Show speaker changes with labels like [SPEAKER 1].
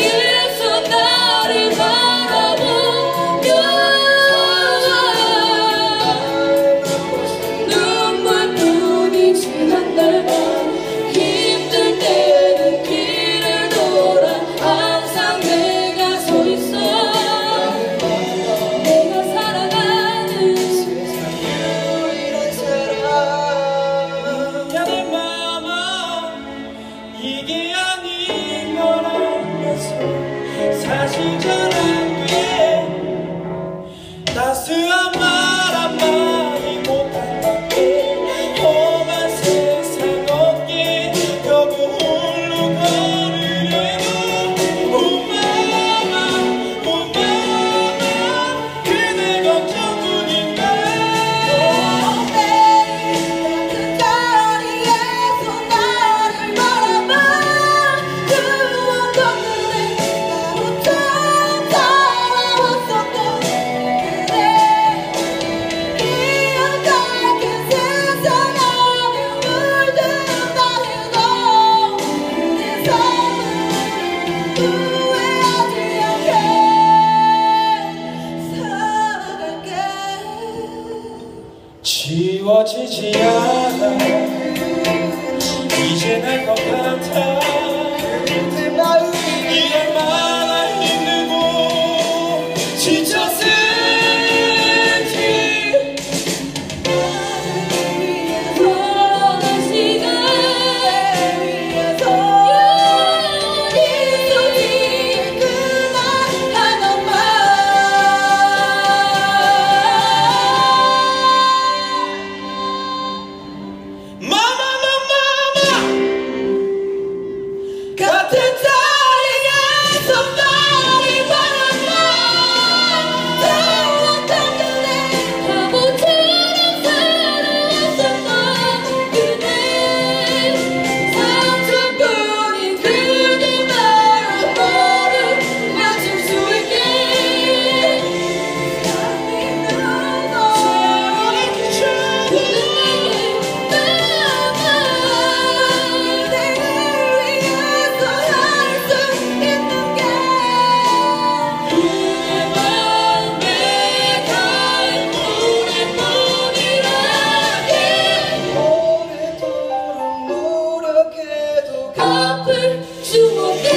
[SPEAKER 1] you. 它是真
[SPEAKER 2] 지워지지 않아. 이제 내것 같아. helper to obey.